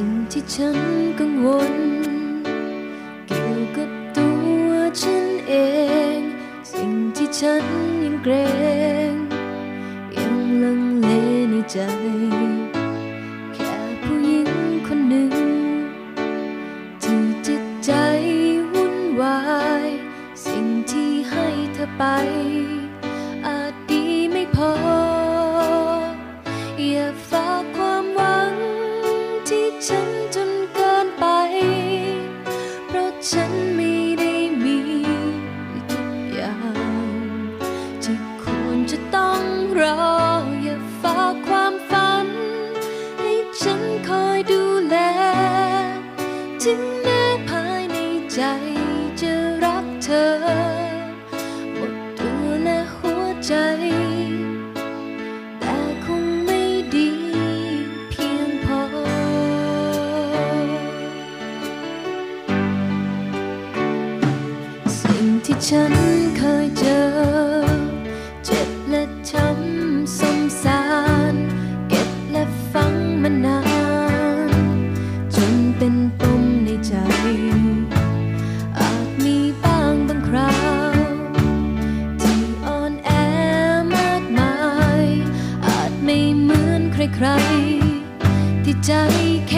สิ่งที่ฉันกังวล เกี่ยวกับตัวฉันเอง สิ่งที่ฉันยังเกรง ยังลังเลในใจ ใจจะรักเธอ หมดตัวและหัวใจ แต่คงไม่ดีเพียงพอ สิ่งที่ฉันเคย เหมือนใครๆ ที่ใจแค่